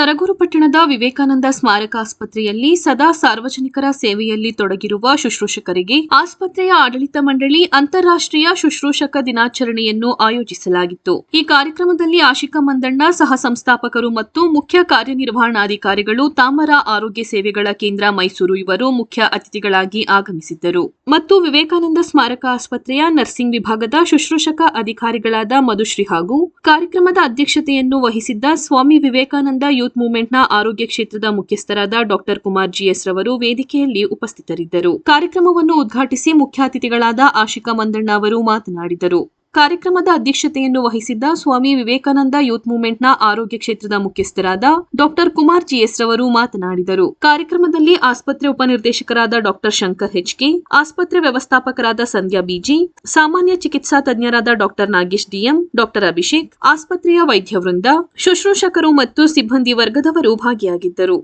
ಸರಗೂರು ಪಟ್ಟಣದ ವಿವೇಕಾನಂದ ಸ್ಮಾರಕ ಆಸ್ಪತ್ರೆಯಲ್ಲಿ ಸದಾ ಸಾರ್ವಜನಿಕರ ಸೇವೆಯಲ್ಲಿ ತೊಡಗಿರುವ ಶುಶ್ರೂಷಕರಿಗೆ ಆಸ್ಪತ್ರೆಯ ಆಡಳಿತ ಮಂಡಳಿ ಅಂತಾರಾಷ್ಟ್ರೀಯ ಶುಶ್ರೂಷಕ ದಿನಾಚರಣೆಯನ್ನು ಆಯೋಜಿಸಲಾಗಿತ್ತು. ಈ ಕಾರ್ಯಕ್ರಮದಲ್ಲಿ ಆಶಿಕಾ ಮಂದಣ್ಣ, ಸಹ ಸಂಸ್ಥಾಪಕರು ಮತ್ತು ಮುಖ್ಯ ಕಾರ್ಯನಿರ್ವಹಣಾಧಿಕಾರಿಗಳು, ತಾಮರ ಆರೋಗ್ಯ ಸೇವೆಗಳ ಕೇಂದ್ರ ಮೈಸೂರು ಇವರು ಮುಖ್ಯ ಅತಿಥಿಗಳಾಗಿ ಆಗಮಿಸಿದ್ದರು. ಮತ್ತು ವಿವೇಕಾನಂದ ಸ್ಮಾರಕ ಆಸ್ಪತ್ರೆಯ ನರ್ಸಿಂಗ್ ವಿಭಾಗದ ಶುಶ್ರೂಷಕ ಅಧಿಕಾರಿಗಳಾದ ಮಧುಶ್ರೀ ಹಾಗೂ ಕಾರ್ಯಕ್ರಮದ ಅಧ್ಯಕ್ಷತೆಯನ್ನು ವಹಿಸಿದ್ದ ಸ್ವಾಮಿ ವಿವೇಕಾನಂದ ಯೂತ್ ಮೂವ್ಮೆಂಟ್ನ ಆರೋಗ್ಯ ಕ್ಷೇತ್ರದ ಮುಖ್ಯಸ್ಥರಾದ ಡಾಕ್ಟರ್ ಕುಮಾರ್ ಜಿಎಸ್ ರವರು ವೇದಿಕೆಯಲ್ಲಿ ಉಪಸ್ಥಿತರಿದ್ದರು. ಕಾರ್ಯಕ್ರಮವನ್ನು ಉದ್ಘಾಟಿಸಿ ಮುಖ್ಯ ಅತಿಥಿಗಳಾದ ಆಶಿಕಾ ಮಂದಣ್ಣ ಅವರು ಮಾತನಾಡಿದರು. ಕಾರ್ಯಕ್ರಮದ ಅಧ್ಯಕ್ಷತೆಯನ್ನು ವಹಿಸಿದ್ದ ಸ್ವಾಮಿ ವಿವೇಕಾನಂದ ಯೂತ್ ಮೂವ್ಮೆಂಟ್ನ ಆರೋಗ್ಯ ಕ್ಷೇತ್ರದ ಮುಖ್ಯಸ್ಥರಾದ ಡಾಕ್ಟರ್ ಕುಮಾರ್ ಜಿಎಸ್ ರವರು ಮಾತನಾಡಿದರು. ಕಾರ್ಯಕ್ರಮದಲ್ಲಿ ಆಸ್ಪತ್ರೆ ಉಪನಿರ್ದೇಶಕರಾದ ಡಾಕ್ಟರ್ ಶಂಕರ್ ಹೆಚ್ಕೆ, ಆಸ್ಪತ್ರೆ ವ್ಯವಸ್ಥಾಪಕರಾದ ಸಂಧ್ಯಾ ಬಿಜಿ, ಸಾಮಾನ್ಯ ಚಿಕಿತ್ಸಾ ತಜ್ಞರಾದ doctor Nagesh DM, doctor Abhishek, ಆಸ್ಪತ್ರೆಯ ವೈದ್ಯ ವೃಂದ, ಶುಶ್ರೂಷಕರು ಮತ್ತು ಸಿಬ್ಬಂದಿ ವರ್ಗದವರು ಭಾಗಿಯಾಗಿದ್ದರು.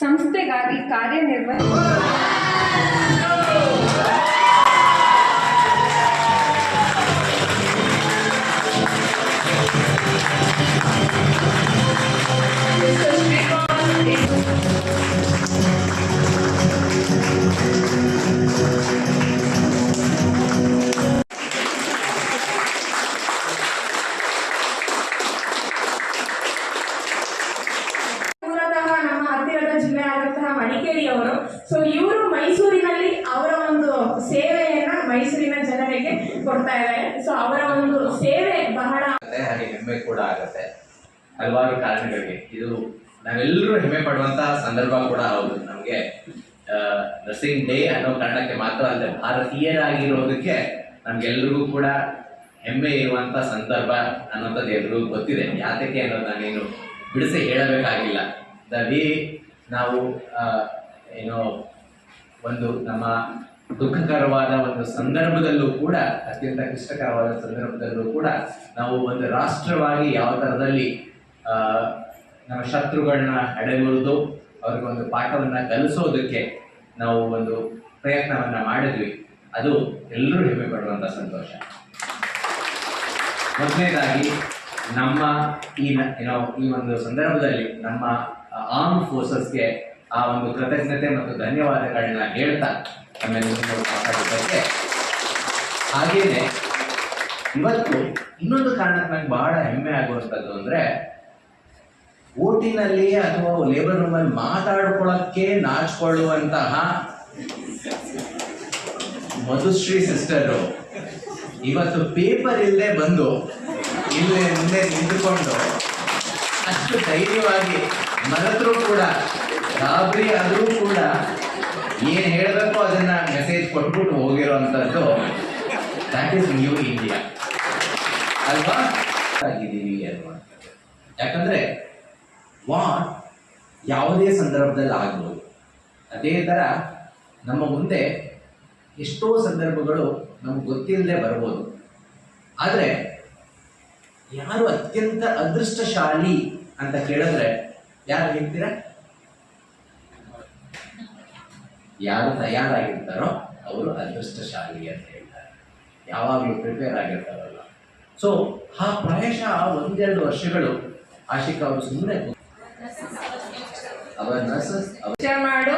ಸಂಸ್ಥೆಗಾಗಿ ಕಾರ್ಯನಿರ್ವಹ ಜಿಲ್ಲೆ ಆದಂತಹ ಮಡಿಕೇರಿಯವರು. ಸೊ ಇವರು ಮೈಸೂರಿನಲ್ಲಿ ಅವರ ಒಂದು ಸೇವೆಯನ್ನ ಮೈಸೂರಿನ ಜನರಿಗೆ ಕೊಡ್ತಾ ಇದ್ದಾರೆ. ಸೊ ಅವರ ಒಂದು ಸೇವೆ ಬಹಳ ಹೆಮ್ಮೆ ಕೂಡ ಆಗುತ್ತೆ. ಹಲವಾರು ಕಾರಣಗಳಿಗೆ. ಇದು ನಾವೆಲ್ಲರೂ ಹೆಮ್ಮೆ ಪಡುವಂತಹ ಸಂದರ್ಭ ಕೂಡ ಹೌದು. ನಮಗೆ ನರ್ಸಿಂಗ್ ಡೇ ಅನ್ನೋ ಕಾರಣಕ್ಕೆ ಮಾತ್ರ ಅಲ್ಲದೆ ಭಾರತೀಯರಾಗಿರೋದಕ್ಕೆ ನಮ್ಗೆಲ್ರಿಗೂ ಕೂಡ ಹೆಮ್ಮೆ ಇರುವಂತ ಸಂದರ್ಭ ಅನ್ನೋಂಥದ್ದು ಎಲ್ರಿಗೂ ಗೊತ್ತಿದೆ. ಯಾತಕ್ಕೆ ಅನ್ನೋದು ನಾನೇನು ಬಿಡಿಸಿ ಹೇಳಬೇಕಾಗಿಲ್ಲ. ದ ವೇ ನಾವು ಏನೋ ಒಂದು ನಮ್ಮ ದುಃಖಕರವಾದ ಒಂದು ಸಂದರ್ಭದಲ್ಲೂ ಕೂಡ, ಅತ್ಯಂತ ಕಷ್ಟಕರವಾದ ಸಂದರ್ಭದಲ್ಲೂ ಕೂಡ ನಾವು ಒಂದು ರಾಷ್ಟ್ರವಾಗಿ ಯಾವ ಥರದಲ್ಲಿ ನಮ್ಮ ಶತ್ರುಗಳನ್ನ ಹಡೆಗುರಿದು ಅವ್ರಿಗೆ ಒಂದು ಪಾಠವನ್ನ ಕಲಿಸೋದಕ್ಕೆ ನಾವು ಒಂದು ಪ್ರಯತ್ನವನ್ನ ಮಾಡಿದ್ವಿ. ಅದು ಎಲ್ಲರೂ ಹೆಮ್ಮೆ ಪಡುವಂಥ ಸಂತೋಷ. ಮೊದಲನೇದಾಗಿ, ನಮ್ಮ ಈ ಏನೋ ಈ ಒಂದು ಸಂದರ್ಭದಲ್ಲಿ ನಮ್ಮ ಆರ್ಮ್ ಫೋರ್ಸಸ್ಗೆ ಆ ಒಂದು ಕೃತಜ್ಞತೆ ಮತ್ತು ಧನ್ಯವಾದಗಳನ್ನ ಹೇಳ್ತಾ ನಮ್ಮೆಲ್ಲರೂ ಮಾತಾಡಿದ್ದಕ್ಕೆ ಹಾಗೇನೆ ಇವತ್ತು ಇನ್ನೊಂದು ಕಾರಣಕ್ಕೆ ನಂಗೆ ಬಹಳ ಹೆಮ್ಮೆ ಆಗುವಂಥದ್ದು ಅಂದ್ರೆ ಓಟಿನಲ್ಲಿ ಅಥವಾ ಲೇಬರ್ ರೂಮಲ್ಲಿ ಮಾತಾಡ್ಕೊಳ್ಳೋಕ್ಕೆ ನಾಚಿಕೊಳ್ಳುವಂತಹ ಮಧುಶ್ರೀ ಸಿಸ್ಟರು ಇವತ್ತು ಪೇಪರ್ ಇಲ್ಲದೆ ಬಂದು ಇಲ್ಲೇ ಮುಂದೆ ನಿಂತುಕೊಂಡು ಅಷ್ಟು ಧೈರ್ಯವಾಗಿ ಮರೆತರೂ ಕೂಡ ಗಾಬರಿ ಆದರೂ ಕೂಡ ಏನು ಹೇಳಬೇಕು ಅದನ್ನ ಮೆಸೇಜ್ ಕೊಟ್ಬಿಟ್ಟು ಹೋಗಿರೋವಂಥದ್ದು ದಟ್ ಈಸ್ ನ್ಯೂ ಇಂಡಿಯಾ ಅಲ್ವಾ? ಆಗಿದ್ದೀವಿ ಅಲ್ವಾ? ಯಾಕಂದ್ರೆ ವಾರ್ ಯಾವುದೇ ಸಂದರ್ಭದಲ್ಲಿ ಆಗ್ಬೋದು. ಅದೇ ಥರ ನಮ್ಮ ಮುಂದೆ ಎಷ್ಟೋ ಸಂದರ್ಭಗಳು ನಮ್ಗೆ ಗೊತ್ತಿಲ್ಲದೆ ಬರ್ಬೋದು. ಆದರೆ ಯಾರು ಅತ್ಯಂತ ಅದೃಷ್ಟಶಾಲಿ ಅಂತ ಕೇಳಿದ್ರೆ ಯಾರು ಹೇಳ್ತೀರಾ? ಯಾರು ತಯಾರಾಗಿರ್ತಾರೋ ಅವರು ಅದೃಷ್ಟಶಾಲಿ ಅಂತ ಹೇಳ್ತಾರೆ. ಯಾವಾಗಲೂ ಪ್ರಿಪೇರ್ ಆಗಿರ್ತಾರಲ್ಲ. ಸೊ ಆ ಪ್ರಾಯಶಃ ಒಂದೆರಡು ವರ್ಷಗಳು ಆಶಿಕಾ ಅವರು ಸುಮ್ಮನೆ ಅವರ ನರ್ಸಸ್ ಮಾಡು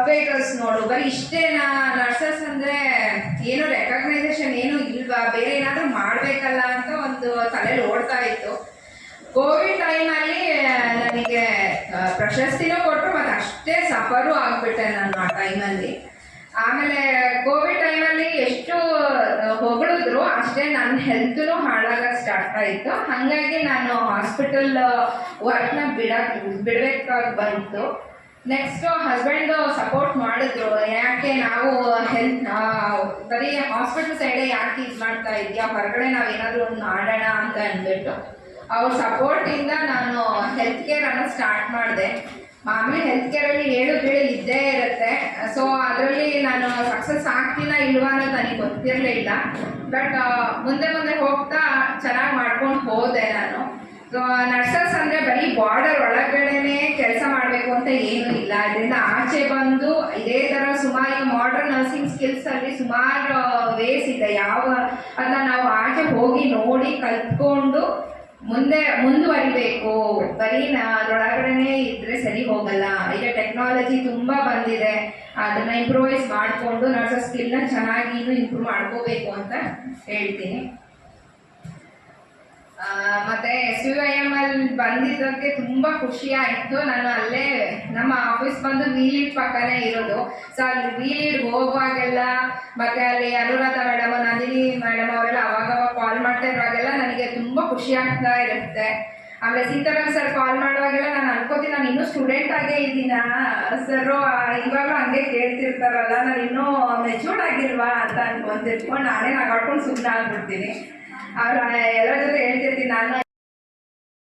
ಅವೇಕಲ್ಸ್ ನೋಡು. ಬರೀ ಇಷ್ಟೇನಾ ನರ್ಸಸ್ ಅಂದ್ರೆ ಏನು ರೆಕಗ್ನೈಸೇಷನ್ ಏನು ಇಲ್ವಾ? ಬೇರೆ ಏನಾದ್ರೂ ಮಾಡ್ಬೇಕಲ್ಲ ಅಂತ ಒಂದು ತಲೆಯಲ್ಲಿ ಓಡ್ತಾ ಇತ್ತು. ಕೋವಿಡ್ ಟೈಮಲ್ಲಿ ನನಗೆ ಪ್ರಶಸ್ತಿನೂ ಕೊಟ್ಟರು ಮತ್ತು ಅಷ್ಟೇ ಸಫರು ಆಗ್ಬಿಟ್ಟೆ ನಾನು ಆ ಟೈಮಲ್ಲಿ ಆಮೇಲೆ ಕೋವಿಡ್ ಟೈಮಲ್ಲಿ ಎಷ್ಟು ಹೊಗಳಿದ್ರು ಅಷ್ಟೇ ನನ್ನ ಹೆಲ್ತ್ನು ಹಾಳಾಗಕ್ಕೆ ಸ್ಟಾರ್ಟ್ ಆಯಿತು ಹಾಗಾಗಿ ನಾನು ಹಾಸ್ಪಿಟಲ್ ವರ್ಕ್ನ ಬಿಡಕ್ ಬಿಡಬೇಕಾಗಿ ಬಂತು. ನೆಕ್ಸ್ಟ್ ಹಸ್ಬೆಂಡು ಸಪೋರ್ಟ್ ಮಾಡಿದ್ರು. ಯಾಕೆ ನಾವು ಹೆಲ್ತ್ ಬರೀ ಹಾಸ್ಪಿಟಲ್ ಸೈಡೇ ಯಾಕೆ ಇದು ಮಾಡ್ತಾ ಇದೆಯಾ? ಹೊರಗಡೆ ನಾವು ಏನಾದರೂ ಒಂದು ಮಾಡೋಣ ಅಂತ ಅಂದ್ಬಿಟ್ಟು. ಅವ್ರ ಸಪೋರ್ಟಿಂದ ನಾನು ಹೆಲ್ತ್ ಕೇರ್ ಅನ್ನ ಸ್ಟಾರ್ಟ್ ಮಾಡಿದೆ. ಮಾಮೂಲಿ ಹೆಲ್ತ್ ಕೇರ್ ಅಲ್ಲಿ ಏಳು ಬೀಳು ಇದ್ದೇ ಇರುತ್ತೆ. ಸೊ ಅದರಲ್ಲಿ ನಾನು ಸಕ್ಸಸ್ ಆಗ್ತೀನ ಇಲ್ವಾ ಅನ್ನೋದು ನನಗೆ ಗೊತ್ತಿರಲೇ ಇಲ್ಲ. ಬಟ್ ಮುಂದೆ ಮುಂದೆ ಹೋಗ್ತಾ ಚೆನ್ನಾಗಿ ಮಾಡ್ಕೊಂಡು ಹೋದೆ ನಾನು. ಸೊ ನರ್ಸಸ್ ಅಂದರೆ ಬರೀ ಬಾರ್ಡರ್ ಒಳಗಡೆನೆ ಕೆಲಸ ಮಾಡಬೇಕು ಅಂತ ಏನೂ ಇಲ್ಲ. ಅದರಿಂದ ಆಚೆ ಬಂದು ಇದೇ ಥರ ಸುಮಾರು ಮಾಡರ್ನ್ ನರ್ಸಿಂಗ್ ಸ್ಕಿಲ್ಸ್ ಅಲ್ಲಿ ಸುಮಾರು ವೇಸ್ ಇದೆ. ಯಾವ ಅದನ್ನ ನಾವು ಆಚೆ ಹೋಗಿ ನೋಡಿ ಕಲ್ತ್ಕೊಂಡು ಮುಂದೆ ಮುಂದುವರಿಬೇಕು. ಬರೀ ನಾ ಇದ್ರೆ ಸರಿ ಹೋಗಲ್ಲ. ಈಗ ಟೆಕ್ನಾಲಜಿ ತುಂಬಾ ಬಂದಿದೆ. ಅದನ್ನ ಇಂಪ್ರೂವೈಸ್ ಮಾಡಿಕೊಂಡು ನರ್ಸೋ ಸ್ಕಿಲ್ನ ಚೆನ್ನಾಗಿ ಇಂಪ್ರೂವ್ ಮಾಡ್ಕೋಬೇಕು ಅಂತ ಹೇಳ್ತೀನಿ. ಮತ್ತೆ ಎಸ್ ಯು ಐ ಎಂ ಅಲ್ಲಿ ಬಂದಿದ್ದಕ್ಕೆ ತುಂಬಾ ಖುಷಿ ಆಯ್ತು ನಾನು ಅಲ್ಲೇ ನಮ್ಮ ಆಫೀಸ್ ಬಂದು ವೀಲಿಡ್ ಪಕ್ಕನೇ ಇರೋದು. ಸೊ ಅಲ್ಲಿ ವೀಲಿಡ್ ಹೋಗುವಾಗೆಲ್ಲ ಮತ್ತೆ ಅಲ್ಲಿ ಅನುರಾಧ ಮೇಡಮ್ ನಂದಿನಿ ಮೇಡಮ್ ಅವರೆಲ್ಲ ಅವಾಗ ಮಾಡ್ತಾ ಇರುವಾಗೆಲ್ಲ ನನಗೆ ತುಂಬ ಖುಷಿ ಆಗ್ತಾ ಇರುತ್ತೆ. ಆಮೇಲೆ ಸೀತಾರಾಮ್ ಸರ್ ಕಾಲ್ ಮಾಡುವಾಗೆಲ್ಲ ನಾನು ಅನ್ಕೋತೀನಿ, ನಾನು ಇನ್ನೂ ಸ್ಟೂಡೆಂಟ್ ಆಗೇ ಇದ್ದೀನ? ಸರ್ ಇವಾಗಲೂ ಹಂಗೆ ಕೇಳ್ತಿರ್ತಾರಲ್ಲ, ನಾನು ಇನ್ನೂ ಮೆಚೂರ್ಡ್ ಆಗಿಲ್ವಾ ಅಂತ ಅನ್ಕೊಂತಿರ್ಕೊಂಡು ನಾನೇ ನಗಾಡ್ಕೊಂಡು ಸುಮ್ಮನೆ ಆಗ್ಬಿಡ್ತೀನಿ. ಅವ್ರ ಎಲ್ಲರ ಜೊತೆ ಹೇಳ್ತಿರ್ತೀನಿ, ನಾನು